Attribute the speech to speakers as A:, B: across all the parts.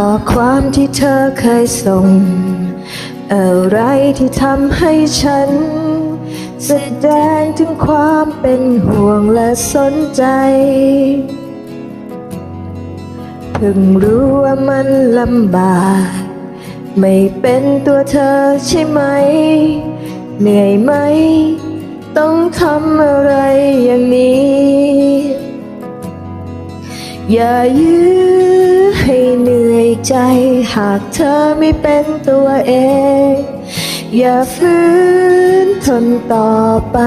A: ข้อความที่เธอเคยส่ง อะไรที่ทำให้ฉัน แสดงถึงความเป็นห่วงและสนใจ เพิ่งรู้ว่ามันลำบาก ไม่เป็นตัวเธอใช่ไหม เหนื่อยไหม ต้องทำอะไรอย่างนี้ อย่ายื้อ ให้เหนื่อยใจ หากเธอไม่เป็นตัวเอง อย่าฝืนทนต่อไป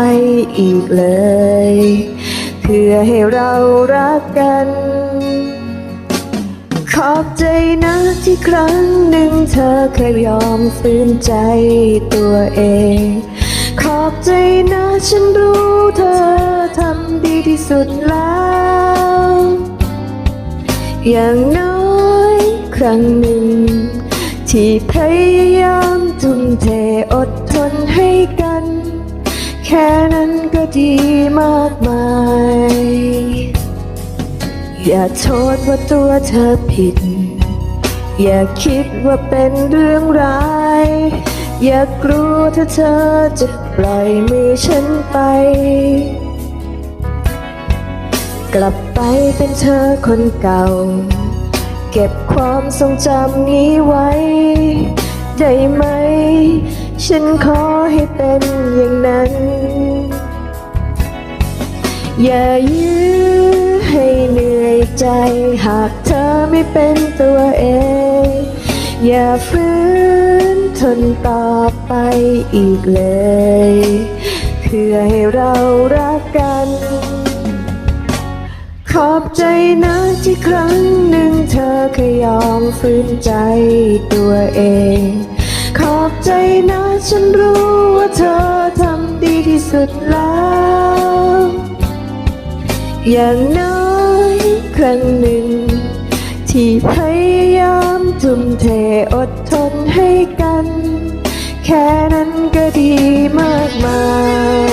A: อีกเลย เพื่อให้เรารักกัน ขอบใจนะที่ครั้งหนึ่งเธอเคยยอมฝืนใจตัวเอง ขอบใจนะฉันรู้เธอทำดีที่สุดแล้ว อย่างน้อย รั้งหนึ่ง ที่พยายามทุ่มเทอดทนให้กัน แค่นั้นก็ดีมากมาย อย่าโทษว่าตัวเธอผิด อย่าคิดว่าเป็นเรื่องร้าย อย่ากลัวถ้าเธอจะปล่อยมือฉันไปกลับไปเป็นเธอคนเก่า เก็บความทรงจำนี้ไว้ ได้ไหม ฉันขอให้เป็นอย่างนั้น อย่ายื้อให้เหนื่อยใจ หากเธอไม่เป็นตัวเอง อย่าฝืนทนต่อไปอีกเลย เพื่อให้เรารักกัน ขอบใจนะที่ครั้งหนึ่งเธอเคยยอมฝืนใจตัวเอง ขอบใจนะฉันรู้ว่าเธอทำดีที่สุดแล้ว อย่างน้อยครั้งหนึ่ง ที่พยายามทุ่มเทอดทนให้กัน แค่นั้นก็ดีมากมาย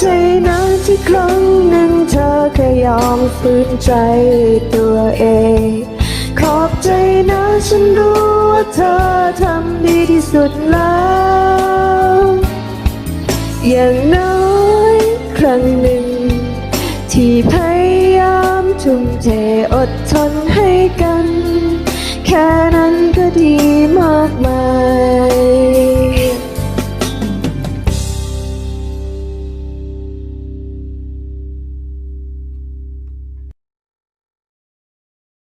A: ใจนะที่ครั้งหนึ่งเธอเคยยอมฝืนใจตัวเอง ขอบใจนะฉันรู้ว่าเธอทำดีที่สุดแล้ว อย่างน้อยครั้งหนึ่ง ที่พยายามทุ่มเทอดทน